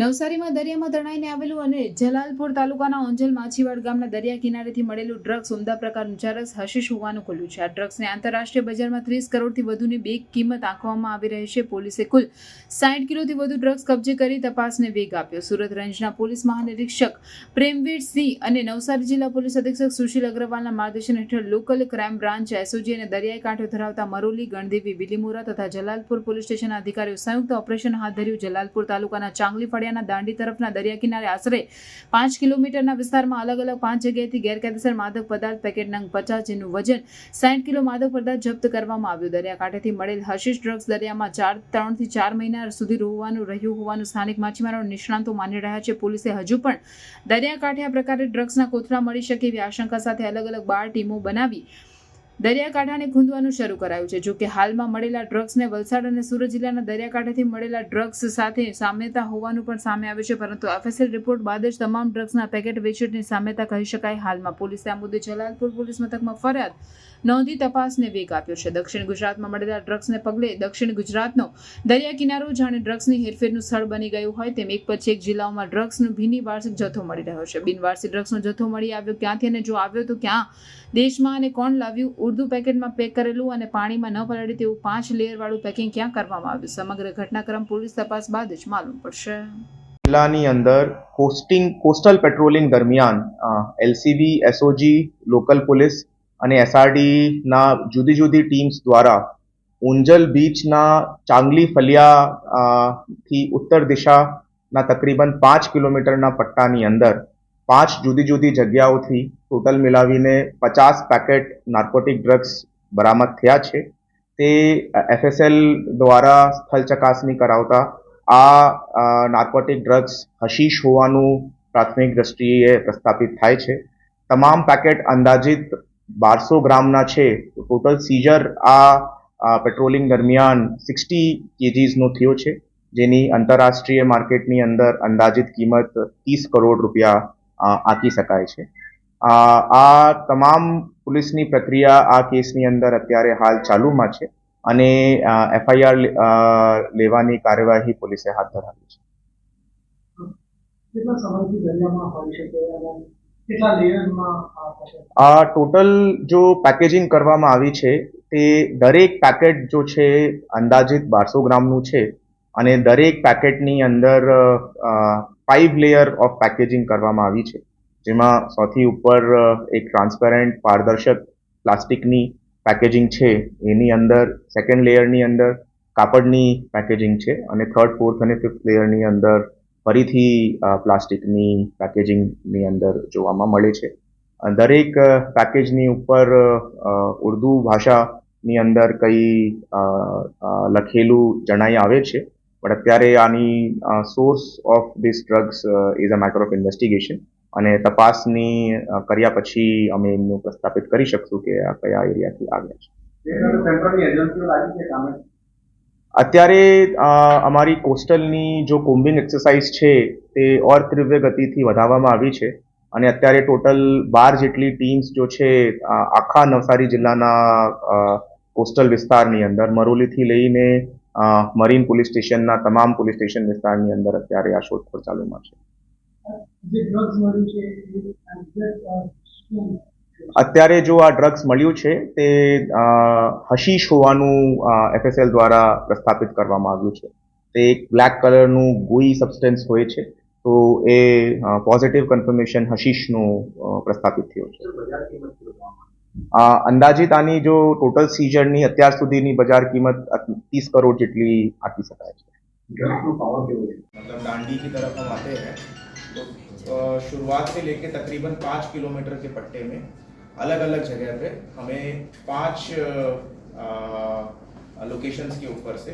નવસારીમાં દરિયામાં તણાઈને આવેલું અને જલાલપુર તાલુકાના ઓંજલ માછીવાડ ગામના દરિયા કિનારેથી મળેલું ડ્રગ્સ ઉમદા પ્રકારનું ચરસ હશીશ હોવાનું ખુલ્યું છે. આ ડ્રગ્સને આંતરરાષ્ટ્રીય બજારમાં ત્રીસ કરોડથી વધુની બે કિંમત આંકવામાં આવી રહી છે. પોલીસે કુલ સાઠ કિલોથી વધુ ડ્રગ્સ કબજે કરી તપાસને વેગ આપ્યો. સુરત રેન્જના પોલીસ મહાનિરીક્ષક પ્રેમવીર સિંહ અને નવસારી જિલ્લા પોલીસ અધિક્ષક સુશીલ અગ્રવાલના માર્ગદર્શન હેઠળ લોકલ ક્રાઇમ બ્રાન્ચ, એસઓજી અને દરિયાઈ કાંઠે ધરાવતા મરોલી, ગણદેવી બિલીમોરા તથા જલાલપુર પોલીસ સ્ટેશનના અધિકારીઓ સંયુક્ત ઓપરેશન હાથ ધર્યું. જલાલપુર તાલુકાના ચાંગલી ફળિયાના દાંડી તરફના દરિયા કિનારે આશરે પાંચ કિલોમીટરના વિસ્તારમાં અલગ અલગ પાંચ જગ્યાએથી ગેરકાયદેસર માદક પદાર્થ પેકેટ નંગ પચાસ જેનું વજન સાઠ કિલો માદક પદાર્થ જપ્ત કરવામાં આવ્યું. દરિયાકાંઠેથી મળેલ હશીશ ડ્રગ્સ દરિયામાં ચાર, ત્રણથી ચાર મહિના સુધી રોવાનું રહ્યું હોવાનું સ્થાનિક માછીમારો નિષ્ણાંતો માની રહ્યા છે. પોલીસે હજુ પણ દરિયાકાંઠે આ પ્રકારે ડ્રગ્સના કોથળા મળી શકે એવી આશંકા સાથે અલગ અલગ બાર ટીમો બનાવી દરિયાકાંઠાને ખૂંદવાનું શરૂ કરાયું છે. જોકે હાલમાં મળેલા ડ્રગ્સને વલસાડ અને સુરત જિલ્લાના દરિયાકાંઠેથી મળેલા ડ્રગ્સ સાથે સામ્યતા હોવાનું પણ સામે આવ્યું છે. પરંતુ એફએસએલ રિપોર્ટ બાદ જ તમામ ડ્રગ્સના પેકેટ વેચેટની સામ્યતા કહી શકાય. હાલમાં પોલીસે આ મુદ્દે જલાલપુર પોલીસ મથકમાં ફરિયાદ નોંધી તપાસને વેગ આપ્યો છે. દક્ષિણ ગુજરાતમાં મળેલા ડ્રગ્સને પગલે દક્ષિણ ગુજરાતનો દરિયા કિનારો જાણે ડ્રગ્સની હેરફેરનું સ્થળ બની ગયું હોય તેમ એક પછી એક જિલ્લાઓમાં ડ્રગ્સનો ભીની વાર્ષિક જથ્થો મળી રહ્યો છે. બિનવારસી ડ્રગ્સનો જથ્થો મળી આવ્યો ક્યાંથી અને જો આવ્યો તો ક્યાં? દેશમાં અને કોણ લાવ્યું? ઉર્દુ પેકેટમાં પેક કરેલું અને પાણીમાં ન પલળે તેવું પાંચ લેયરવાળું પેકિંગ ક્યાં કરવામાં આવ્યું? સમગ્ર ઘટનાક્રમ પોલીસ તપાસ બાદ જ માલુમ પડશે. જિલ્લાની અંદર કોસ્ટિંગ, કોસ્ટલ પેટ્રોલિંગ દરમિયાન એલસીબી, એસઓજી, લોકલ પોલીસ અને એસઆરડીના જુદી જુદી ટીમ્સ દ્વારા ઉંજલ બીચના ચાંગલી ફલિયા થી ઉત્તર દિશાના તકરીબન પાંચ કિલોમીટરના પટ્ટાની અંદર પાંચ જુદી જુદી જગ્યાઓથી ટોટલ મિલાવીને પચાસ પેકેટ નાર્કોટિક ડ્રગ્સ બરામદ થયા છે. તે એફએસએલ દ્વારા સ્થળ ચકાસણી કરાવતા આ નાર્કોટિક ડ્રગ્સ હશીશ હોવાનું પ્રાથમિક દ્રષ્ટિએ પ્રસ્થાપિત થાય છે. તમામ પેકેટ અંદાજિત બારસો ગ્રામના છે. ટોટલ સીઝર આ પેટ્રોલિંગ દરમિયાન સિક્સટી કેજીસનો થયો છે. જેની આંતરરાષ્ટ્રીય માર્કેટની અંદર અંદાજિત કિંમત ત્રીસ કરોડ રૂપિયા આંકી શકાય છે. આ તમામ પોલીસની પ્રક્રિયા આ કેસની અંદર અત્યારે હાલ ચાલુમાં છે અને એફઆઈઆર લેવાની કાર્યવાહી પોલીસે હાથ ધરાવી છે. આ ટોટલ જો પેકેજિંગ કરવામાં આવી છે તે દરેક પેકેટ જો છે અંદાજિત બારસો ગ્રામનું છે અને દરેક પેકેટની અંદર ફાઇવ લેયર ઓફ પેકેજિંગ કરવામાં આવી છે. જેમાં સૌથી ઉપર એક ટ્રાન્સપેરન્ટ પારદર્શક પ્લાસ્ટિકની પેકેજિંગ છે. એની અંદર સેકન્ડ લેયરની અંદર કાપડની પેકેજિંગ છે અને થર્ડ ફોર્થ અને ફિફ્થ લેયરની અંદર ફરીથી પ્લાસ્ટિકની પેકેજિંગની અંદર જોવામાં મળે છે. દરેક પેકેજની ઉપર ઉર્દુ ભાષાની અંદર કઈ લખેલું જણાઈ આવે છે. પણ અત્યારે આની source of this drugs is a matter of investigation અને તપાસની કર્યા પછી અમે એમનું પ્રસ્થાપિત કરી શકશું કે આ કયા એરિયાથી આવ્યા છે. અત્યારે અમારી કોસ્ટલની જો કોમ્બિંગ એક્સરસાઇઝ છે, તે ઓર તીવ્ર ગતિથી વધારવામાં આવી છે. અને અત્યારે ટોટલ બાર જેટલી ટીમ્સ જો છે આખા નવસારી જિલ્લાના કોસ્ટલ વિસ્તારની અંદર મરોલીથી લઈને મરીન પોલીસ સ્ટેશનના તમામ પોલીસ સ્ટેશન વિસ્તારની અંદર અત્યારે આ શોધખોળ ચાલુમાં છે. અત્યારે જો આ ડ્રગ્સ મળ્યું છે તે હશીશ હોવાનું એફએસએલ દ્વારા પ્રસ્થાપિત કરવામાં આવ્યું છે. તે એક બ્લેક કલરનું ગોઈ સબસ્ટન્સ હોય છે તો એ પોઝિટિવ કન્ફર્મેશન હશીશનું પ્રસ્થાપિત થયું છે. અંદાજિત આની જો ટોટલ સીઝરની અત્યાર સુધીની બજાર કિંમત ત્રીસ કરોડ જેટલી આંકી શકાય છે ડ્રગ્સનો પાવર કેવો છે मतलब दांडी की तरफ हम आते हैं तो अ, शुरुआत से लेके तकरीबन पाँच किलोमीटर के पट्टे में अलग अलग जगह पे हमें पांच लोकेशंस के ऊपर से